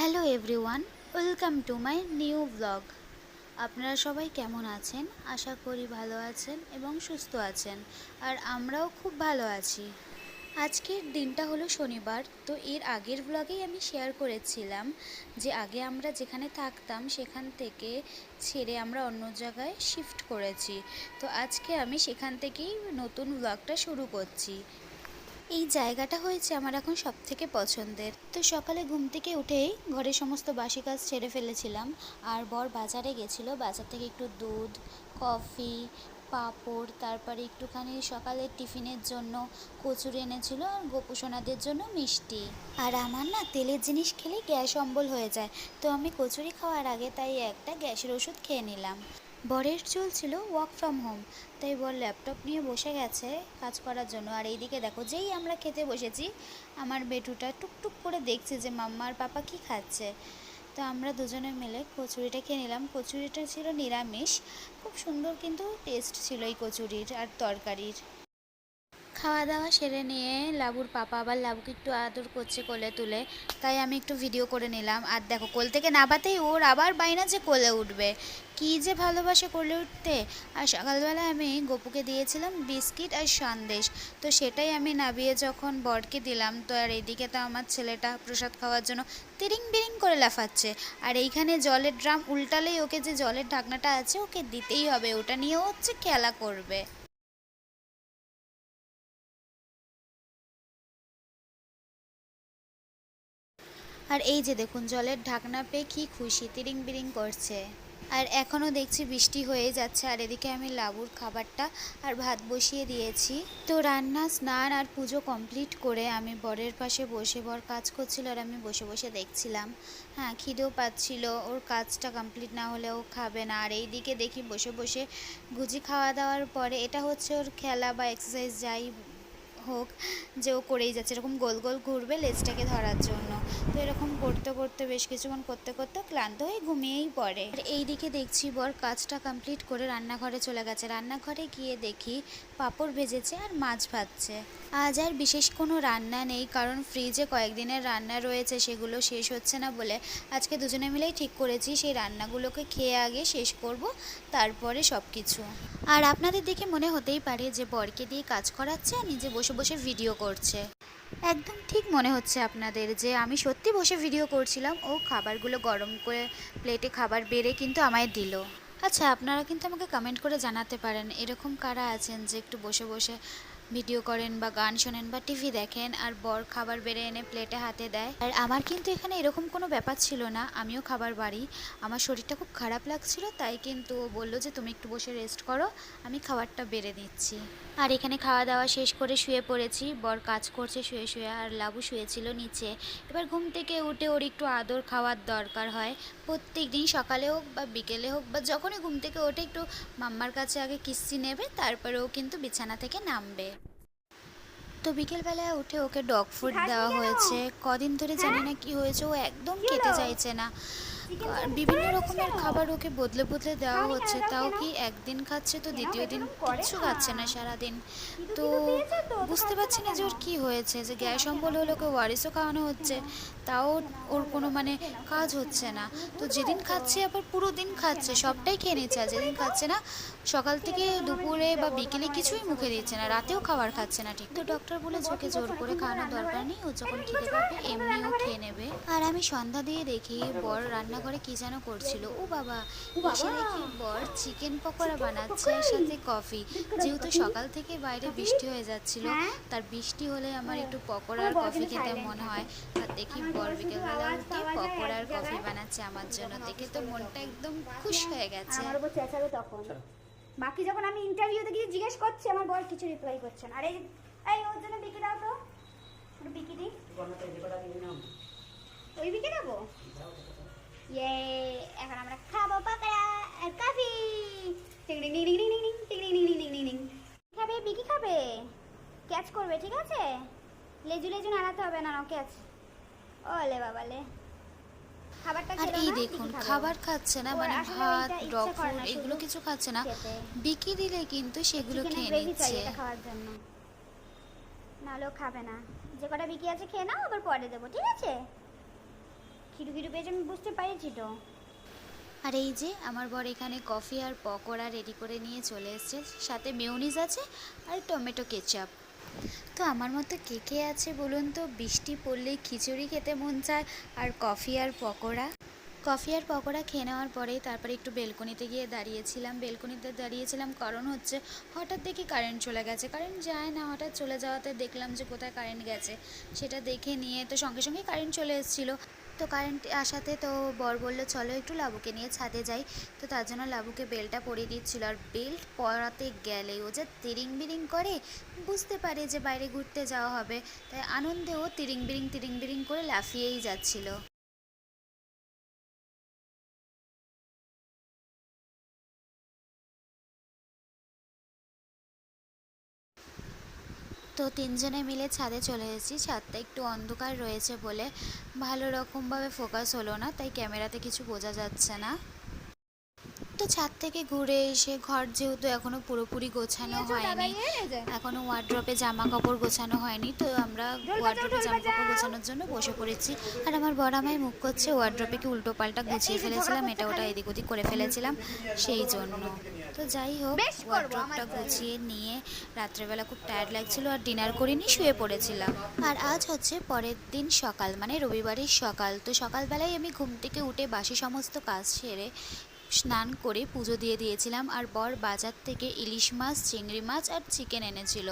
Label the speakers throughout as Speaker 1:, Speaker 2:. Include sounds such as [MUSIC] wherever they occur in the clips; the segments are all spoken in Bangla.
Speaker 1: Hello everyone, welcome to my new blog. আপনারা সবাই কেমন আছেন? আশা করি ভালো আছেন এবং সুস্থ আছেন, আর আমরাও খুব ভালো আছি। আজকের দিনটা হলো শনিবার, তো এর আগের ব্লগেই আমি শেয়ার করেছিলাম যে আগে আমরা যেখানে থাকতাম, সেখান থেকে ছেড়ে আমরা অন্য জায়গায় শিফট করেছি। তো আজকে আমি সেখান থেকেই নতুন ব্লগটা শুরু করছি। এই জায়গাটা হয়েছে আমার এখন সব থেকে পছন্দের। তো সকালে ঘুম থেকে উঠেই ঘরের সমস্ত বাসি কাজ ছেড়ে ফেলেছিলাম। আর বর বাজারে গেছিল, বাজার থেকে একটু দুধ, কফি, পাঁপড়, তারপরে একটুখানি সকালের টিফিনের জন্য কচুরি এনেছিল আর গোপুসোনাদের জন্য মিষ্টি। আর আমার না তেলের জিনিস খেলে গ্যাস অম্বল হয়ে যায়। তো আমি কচুরি খাওয়ার আগে তাই একটা গ্যাসের ওষুধ খেয়ে নিলাম। বরের চলছিল ওয়ার্ক ফ্রম হোম তাই বর ল্যাপটপ নিয়ে বসে গেছে কাজ করার জন্য। আর এইদিকে দেখো, যেই আমরা খেতে বসেছি, আমার বেটুটা টুকটুক করে দেখছে যে মাম্মা আর পাপা কি খাচ্ছে। তো আমরা দুজনে মিলে কচুরিটা খেয়ে নিলাম। কচুরিটা ছিল নিরামিষ, খুব সুন্দর কিন্তু টেস্ট ছিল এই কচুরির আর তরকারির। খাওয়া দাওয়া সেরে নিয়ে লাবুর পাপা আবার লাবুকে একটু আদর করছে কোলে তুলে, তাই আমি একটু ভিডিও করে নিলাম। আর দেখো, কোল থেকে নাবাতেই ওর আবার বাইনা যে কোলে উঠবে। কি যে ভালোবাসে কোলে উঠতে। আর সকালবেলা আমি গপুকে দিয়েছিলাম বিস্কিট আর সন্দেশ। তো সেটাই আমি নাবিয়ে যখন বরকে দিলাম, তো আর এইদিকে তো আমার ছেলেটা প্রসাদ খাওয়ার জন্য তিরিং বিরিং করে লাফাচ্ছে। আর এইখানে জলের ড্রাম উল্টালেই ওকে যে জলের ঢাকনাটা আছে, ওকে দিতেই হবে। ওটা নিয়েও হচ্ছে খেলা করবে। আর এই যে দেখুন, জলের ঢাকনা পেয়ে কি খুশি তিরিং বিরিং করছে। আর এখনও দেখছি বৃষ্টি হয়ে যাচ্ছে, আর এদিকে আমি লাবুর খাবারটা আর ভাত বসিয়ে দিয়েছি। তো রান্না, স্নান আর পুজো কমপ্লিট করে আমি বরের পাশে বসে, বর কাজ করছিল আর আমি বসে বসে দেখছিলাম। হ্যাঁ খিদেও পাচ্ছিল, ওর কাজটা কমপ্লিট না হলে ও খাবে না। আর এই দিকে দেখি বসে বসে গুজি খাওয়া দাওয়ার পরে, এটা হচ্ছে ওর খেলা বা এক্সারসাইজ যাই হোক যে ও করেই যাচ্ছে। এরকম গোল গোল ঘুরবে লেজটাকে ধরার জন্য। তো এরকম করতে করতে বেশ কিছুক্ষণ করতে করতে ক্লান্ত হয়ে ঘুমিয়েই পড়ে। আর এইদিকে দেখছি বর কাজটা কমপ্লিট করে রান্নাঘরে চলে গেছে। রান্নাঘরে গিয়ে দেখি পাঁপড় ভেজেছে আর মাছ ভাজছে। আজ আর বিশেষ কোনো রান্না নেই, কারণ ফ্রিজে কয়েকদিনের রান্না রয়েছে, সেগুলো শেষ হচ্ছে না বলে আজকে দুজনে মিলেই ঠিক করেছি, সেই রান্নাগুলোকে খেয়ে আগে শেষ করব, তারপরে সব কিছু আর আপনাদের দেখে মনে হতেই পারে যে বরকে দিয়ে কাজ করাচ্ছে আর নিজে বসে বসে বসে ভিডিও করছে। একদম ঠিক মনে হচ্ছে আপনাদের যে আমি সত্যি বসে ভিডিও করছিলাম। ও খাবারগুলো গরম করে প্লেটে খাবার বেড়ে কিন্তু আমায় দিল। আচ্ছা আপনারা কিন্তু আমাকে কমেন্ট করে জানাতে পারেন, এরকম কারা আছেন যে একটু বসে বসে ভিডিও করেন বা গান শোনেন বা টিভি দেখেন আর বর খাবার বেড়ে এনে প্লেটে হাতে দেয়? আর আমার কিন্তু এখানে এরকম কোনো ব্যাপার ছিল না, আমিও খাবার বাড়ি। আমার শরীরটা খুব খারাপ লাগছিল, তাই কিন্তু ও বলল যে তুমি একটু বসে রেস্ট করো, আমি খাবারটা বেড়ে দিচ্ছি। আর এখানে খাওয়া দাওয়া শেষ করে শুয়ে পড়েছি। বর কাজ করছে শুয়ে শুয়ে আর লাবু শুয়েছিল নিচে। এবার ঘুম থেকে উঠে ওর একটু আদর খাওয়ার দরকার হয়। প্রত্যেক দিন সকালে হোক বা বিকেলে হোক বা যখনই ঘুম থেকে ওঠে একটু মাম্মার কাছে আগে কিস্তি নেবে তারপরে ও কিন্তু বিছানা থেকে নামবে। তো বিকেলবেলায় উঠে ওকে ডগ ফুড দেওয়া হয়েছে। কদিন ধরে জানি না কি হয়েছে ও একদম খেতে চাইছে না। বিভিন্ন রকমের খাবার ওকে বদলে বদলে দেওয়া হচ্ছে। তাও কি একদিন খাচ্ছে তো দ্বিতীয় দিন কিচ্ছু খাচ্ছে না সারাদিন। তো বুঝতে পারছি না যে ওর কী হয়েছে, যে গ্যাস অম্বল হলে ওকে ওয়ারিসও খাওয়ানো হচ্ছে, তাও ওর কোনো মানে কাজ হচ্ছে না। তো যেদিন খাচ্ছে আবার পুরো দিন খাচ্ছে, সবটাই খেয়ে নিচ্ছে, আর যেদিন খাচ্ছে না, সকাল থেকে দুপুরে বা বিকেলে কিছুই মুখে দিচ্ছে না, রাতেও খাবার খাচ্ছে না। ঠিক তো ডক্টর বলে ওকে জোর করে খাওয়ানোর দরকার নেই, ও যখন খেতে পারবে, এমনিও খেয়ে নেবে। আর আমি সন্ধ্যা দিয়ে দেখি বর রান্নাঘরে কি যেন করছিল। ও বাবা এসে দেখি বর চিকেন পকোড়া বানাচ্ছে আর সাথে কফি। যেহেতু সকাল থেকে বাইরে বৃষ্টি হয়ে যাচ্ছিল তার বৃষ্টি হলে আমার একটু পকোড়া আর কফি খেতে মনে হয়। আর দেখি বর বিকেলবেলা উঠে পকোড়া আর কফি বানাচ্ছে আমার জন্য। দেখে তো মনটা একদম খুশ হয়ে গেছে।
Speaker 2: আমার উপর চেঁচাবে তখন। বাকি যখন আমি ইন্টারভিউতে গিয়ে জিজ্ঞেস করছি আমার বর কিছু রিপ্লাই করছে না। আর এই এই ওর জন্য বিকি দাও তো। একটু বিকি দিই। ওই দিকে যাব? ইয়ে এখন আমরা খাব পাকড়া আর কফি খাবে? বিকি খাবে? ক্যাচ করবে ঠিক আছে? লেজু লেজু নাড়াতে হবে না ক্যাচ ওলে বাবা লে
Speaker 1: আর এই দেখুন খাবার খাচ্ছে না মানে ভাত ডগ ফুড এগুলো কিছু খাচ্ছে না। বিকি দিলে কিন্তু সেগুলো খেয়ে নিচ্ছে।
Speaker 2: খাওয়ার জন্য। নাহলেও খাবে না। যে কটা বিকি আছে খেয়ে নাও আবার পরে দেবো ঠিক আছে? খিটু খিটু পেয়েছে, আমি বুঝতে পেরেছি তো।
Speaker 1: আর এই যে, আমার বর এখানে কফি আর পকোড়া রেডি করে নিয়ে চলে এসেছে। সাথে মেউনিজ আছে আর টমেটো কেচাপ তো আমার মতো কে কে আছে বলুন তো? বৃষ্টি পড়লে খিচুড়ি খেতে মন চায় আর কফি আর পকোড়া? কফি আর পকোড়া খেয়ে নেওয়ার পরেই তারপরে একটু বেলকনিতে গিয়ে দাঁড়িয়েছিলাম। বেলকনিতে দাঁড়িয়েছিলাম, কারণ হচ্ছে হঠাৎ দেখি কারেন্ট চলে গেছে। কারেন্ট যায় না, হঠাৎ চলে যাওয়াতে দেখলাম যে কোথায় কারেন্ট গেছে। সেটা দেখে নিয়ে তো সঙ্গে সঙ্গে কারেন্ট চলে এসেছিল। তো কারেন্ট আসাতে তো বর বলল, চলো একটু লাবুকে নিয়ে ছাদে যাই। তো তার জন্য লাবুকে বেলটা পরিয়ে দিচ্ছিল। আর বেল্ট পরাতে গেলে ও যে তিরিং বিরিং করে, বুঝতে পারে যে বাইরে ঘুরতে যাওয়া হবে। তাই আনন্দে ও তিরিং বিরিং তিরিং বিরিং করে লাফিয়েই যাচ্ছিল। তো তিনজনে মিলে ছাদে চলে এসেছি। ছাদটা একটু অন্ধকার রয়েছে বলে ভালো রকমভাবে ফোকাস হলো না তাই ক্যামেরাতে কিছু বোঝা যাচ্ছে না। তো ছাদ থেকে ঘুরে এসে ঘর যেহেতু এখনও পুরোপুরি গোছানো হয়নি এখনও ওয়ার্ড্রপে জামা কাপড় গোছানো হয়নি তো আমরা ওয়ার্ড্রপে জামা কাপড় গোছানোর জন্য বসে পড়েছি। আর আমার বড় আমায় মুখ করছে ওয়ার্ড্রপে কি উল্টো পাল্টা গুছিয়ে ফেলেছিলাম এটা ওটা এদিক ওদিক করে ফেলেছিলাম সেই জন্য। তো যাই হোক ওয়ার্ড্রপটা গুছিয়ে নিয়ে রাত্রেবেলা খুব টায়ার্ড লাগছিল আর ডিনার করে করিনি শুয়ে পড়েছিলাম। আর আজ হচ্ছে পরের দিন সকাল মানে রবিবারের সকাল। তো সকালবেলায় আমি ঘুম থেকে উঠে বাসি সমস্ত কাজ সেরে স্নান করে পুজো দিয়ে দিয়েছিলাম। আর বর বাজার থেকে ইলিশ মাছ চিংড়ি মাছ আর চিকেন এনেছিল।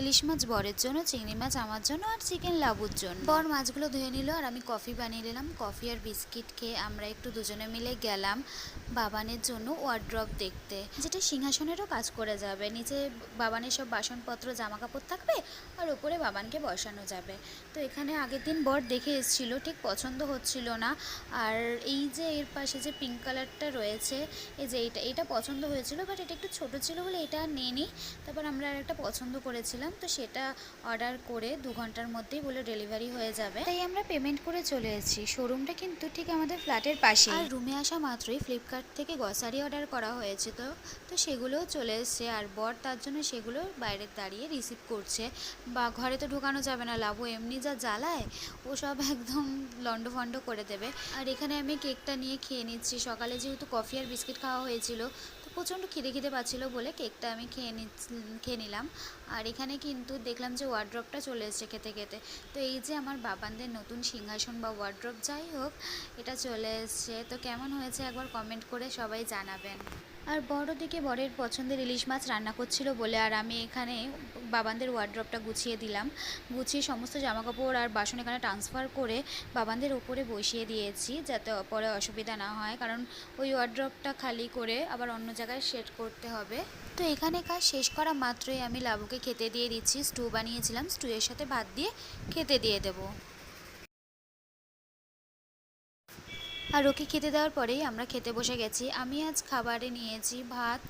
Speaker 1: ইলিশ মাছ বরের জন্য চিংড়ি মাছ আমার জন্য আর চিকেন লাবুর জন্য। বর মাছগুলো ধুয়ে নিল আর আমি কফি বানিয়ে নিলাম। কফি আর বিস্কিট খেয়ে আমরা একটু দুজনে মিলে গেলাম। বাবানের জন্য ওয়ার্ড্রপ দেখতে। যেটা সিংহাসনেরও কাজ করে যাবে। নিচে বাবানের সব বাসনপত্র জামা কাপড় থাকবে আর ওপরে বাবানকে বসানো যাবে। তো এখানে আগের দিন বর দেখে এসেছিল ঠিক পছন্দ হচ্ছিল না। আর এই যে এর পাশে যে পিঙ্ক কালারটা রয়েছে এই যে এইটা এটা পছন্দ হয়েছিল বাট এটা একটু ছোট ছিল বলে এটা আর নিইনি তারপর আমরা আর একটা পছন্দ করেছিলাম তো সেটা অর্ডার করে দু ঘণ্টার মধ্যেই বলে ডেলিভারি হয়ে যাবে। তাই আমরা পেমেন্ট করে চলে এসেছি। শোরুমটা কিন্তু ঠিক আমাদের ফ্ল্যাটের পাশে আর রুমে আসা মাত্রই ফ্লিপকার্ট থেকে গ্রসারি অর্ডার করা হয়েছে তো তো সেগুলোও চলে এসছে। আর বর তার জন্য সেগুলো বাইরে দাঁড়িয়ে রিসিভ করছে। বা ঘরে তো ঢোকানো যাবে না লাভও এমনি যা জ্বালায়, ও সব [LAUGHS] একদম লন্ডভন্ড করে দেবে। আর এখানে আমি কেকটা নিয়ে খেয়ে নিচ্ছি। সকালে যেহেতু কফি আর বিস্কিট খাওয়া হয়েছিল প্রচণ্ড খিদে খিদে পাচ্ছিলো বলে কেকটা আমি খেয়ে নি খেয়ে নিলাম। আর এখানে কিন্তু দেখলাম যে ওয়ার্ড্রপটা চলে এসেছে খেতে খেতে। তো এই যে আমার বাবানদের নতুন সিংহাসন বা ওয়ার্ড্রপ যাই হোক, এটা চলে এসছে। তো কেমন হয়েছে একবার কমেন্ট করে সবাই জানাবেন। আর বড় দিকে বরের পছন্দের ইলিশ মাছ রান্না করছিল বলে আর আমি এখানে বাবানদের ওয়ার্ড্রপটা গুছিয়ে দিলাম। গুছিয়ে সমস্ত জামাকাপড় আর বাসন এখানে ট্রান্সফার করে বাবানদের ওপরে বসিয়ে দিয়েছি যাতে পরে অসুবিধা না হয়। কারণ ওই ওয়ার্ড্রপটা খালি করে আবার অন্য জায়গায় সেট করতে হবে। তো এখানে কাজ শেষ করা মাত্রই আমি লাবুকে খেতে দিয়ে দিচ্ছি। স্টু বানিয়েছিলাম। স্টুয়ের সাথে ভাত দিয়ে খেতে দিয়ে দেবো। আর ওকে খেতে দেওয়ার পরেই আমরা খেতে বসে গেছি। আমি আজ খাবারে নিয়েছি ভাত,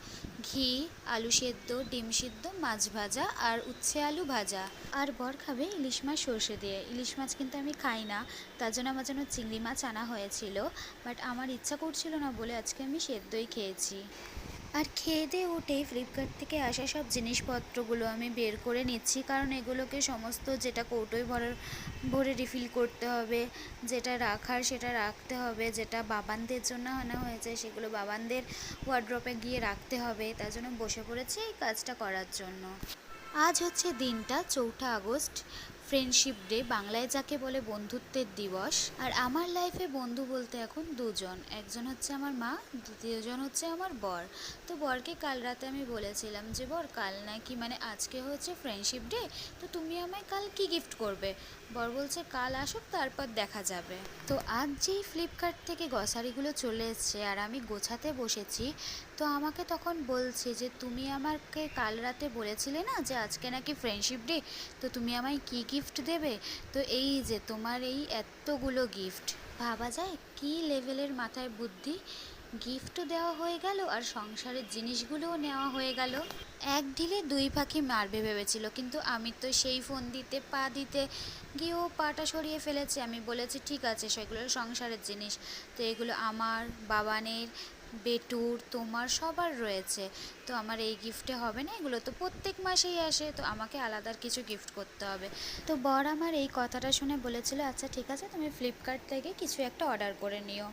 Speaker 1: ঘি, আলু সেদ্ধ, ডিম সিদ্ধ, মাছ ভাজা আর উচ্ছে আলু ভাজা। আর বর খাবে ইলিশ মাছ সর্ষে দিয়ে। ইলিশ মাছ কিন্তু আমি খাই না, তার জন্য আমার জন্য চিংড়ি মাছ আনা হয়েছিল। বাট আমার ইচ্ছা করছিল না বলে আজকে আমি সেদ্ধই খেয়েছি। আর খেয়ে দিয়ে উঠে ফ্লিপকার্ট থেকে আসা সব জিনিসপত্রগুলো আমি বের করে নিচ্ছি। কারণ এগুলোকে সমস্ত যেটা কৌটোয় ভরে ভরে রিফিল করতে হবে, যেটা রাখার সেটা রাখতে হবে, যেটা বাবানদের জন্য আনা হয়েছে সেগুলো বাবানদের ওয়ার্ড্রপে গিয়ে রাখতে হবে। তার জন্য বসে পড়েছি এই কাজটা করার জন্য। আজ হচ্ছে দিনটা, চৌঠা আগস্ট। ফ্রেন্ডশিপ ডে বাংলায় যাকে বলে বন্ধুত্বের দিবস। আর আমার লাইফে বন্ধু বলতে এখন দুজন। একজন হচ্ছে আমার মা, দ্বিতীয়জন হচ্ছে আমার বর। তো বরকে কাল রাতে আমি বলেছিলাম যে, বর, কাল নাকি মানে আজকে হচ্ছে ফ্রেন্ডশিপ ডে তো তুমি আমায় কাল কি গিফট করবে? বর বলছে, কাল আসুক, তারপর দেখা যাবে। তো আজ যেই ফ্লিপকার্ট থেকে গ্রসারিগুলো চলে এসছে, আর আমি গোছাতে বসেছি তো আমাকে তখন বলছে যে, তুমি আমাকে কাল রাতে বলেছিলে না যে, আজকে নাকি ফ্রেন্ডশিপ ডে তো তুমি আমায় কি গিফট দেবে? তো এই যে, তোমার এই এতগুলো গিফট ভাবা যায়? কি লেভেলের মাথায় বুদ্ধি? গিফটও দেওয়া হয়ে গেল আর সংসারের জিনিসগুলোও নেওয়া হয়ে গেল। এক ঢিলে দুই পাখি মারবে ভেবেছিল, কিন্তু আমি তো সেই ফোন দিতে, পা দিতে গিয়েও পাটা সরিয়ে ফেলেছে। আমি বলেছি, ঠিক আছে, সেগুলো সংসারের জিনিস। তো এগুলো আমার, বাবানের বেটুর, তোমার সবার রয়েছে। তো আমার এই গিফটে হবে না? এগুলো তো প্রত্যেক মাসেই আসে, তো আমাকে আলাদার কিছু গিফট করতে হবে। তো বর আমার এই কথাটা শুনে বলেছিল আচ্ছা ঠিক আছে, তুমি ফ্লিপকার্ট থেকে কিছু একটা অর্ডার করে নিও।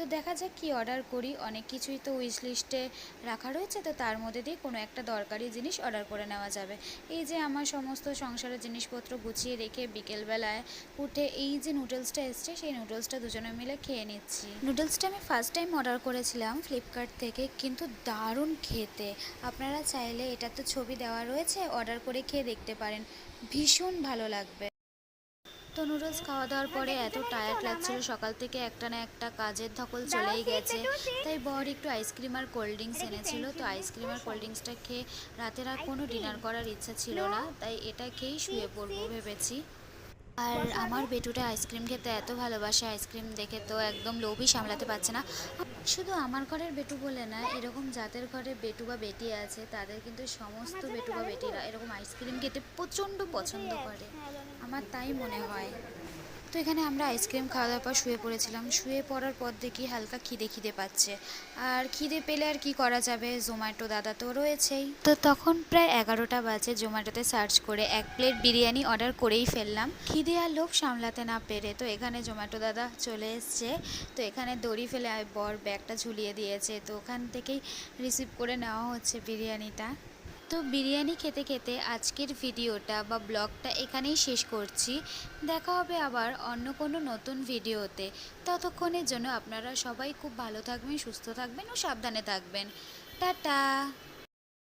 Speaker 1: তো দেখা যাক কি অর্ডার করি। অনেক কিছুই তো উইশ লিস্টে রাখা রয়েছে, তো তার মধ্যে দিয়ে কোনো একটা দরকারি জিনিস অর্ডার করে নেওয়া যাবে। এই যে আমার সমস্ত সংসারের জিনিসপত্র গুছিয়ে রেখে বিকেলবেলায় উঠে এই যে নুডলসটা এসছে, সেই নুডলসটা দুজনে মিলে খেয়ে নিচ্ছি। নুডলসটা আমি ফার্স্ট টাইম অর্ডার করেছিলাম ফ্লিপকার্ট থেকে, কিন্তু দারুণ খেতে। আপনারা চাইলে এটা তো ছবি দেওয়া রয়েছে অর্ডার করে খেয়ে দেখতে পারেন। ভীষণ ভালো লাগবে। তো নুডলস খাওয়া দাওয়ার পরে এত টায়ার্ড লাগছিল। সকাল থেকে একটা না একটা কাজের ধকল চলেই গেছে। তাই বর একটু আইসক্রিম আর কোল্ড ড্রিঙ্কস এনেছিল। তো আইসক্রিম আর কোল্ড ড্রিঙ্কসটা খেয়ে রাতের আর কোনো ডিনার করার ইচ্ছা ছিল না। তাই এটা খেয়েই শুয়ে পড়ব ভেবেছি। আর আমার বেটুটা আইসক্রিম খেতে এত ভালোবাসে, আইসক্রিম দেখে তো একদম লোভই সামলাতে পারছে না। শুধু আমার ঘরের বেটু বলে না, এরকম যাদের ঘরে বেটু বা বেটি আছে, তাদের কিন্তু সমস্ত বেটু বা বেটিরা এরকম আইসক্রিম খেতে প্রচণ্ড পছন্দ করে। আমার তাই মনে হয়। তো এখানে আমরা আইসক্রিম খাওয়া দাওয়ার পর শুয়ে পড়েছিলাম। শুয়ে পড়ার পর দেখি হালকা খিদে খিদে পাচ্ছে। আর খিদে পেলে আর কি করা যাবে? জোম্যাটো দাদা তো রয়েছেই। তো তখন প্রায় এগারোটা বাজে জোম্যাটোতে সার্চ করে এক প্লেট বিরিয়ানি অর্ডার করেই ফেললাম। খিদে আর লোভ সামলাতে না পেরে তো এখানে জোম্যাটো দাদা চলে এসছে। তো এখানে দড়ি ফেলে বর ব্যাগটা ঝুলিয়ে দিয়েছে। তো ওখান থেকেই রিসিভ করে নেওয়া হচ্ছে বিরিয়ানিটা। তো বিরিয়ানি খেতে খেতে আজকের ভিডিওটা বা ব্লগটা এখানেই শেষ করছি। দেখা হবে আবার অন্য কোনো নতুন ভিডিওতে। ততক্ষণের জন্য আপনারা সবাই খুব ভালো থাকবেন, সুস্থ থাকবেন ও সাবধানে থাকবেন। টাটা!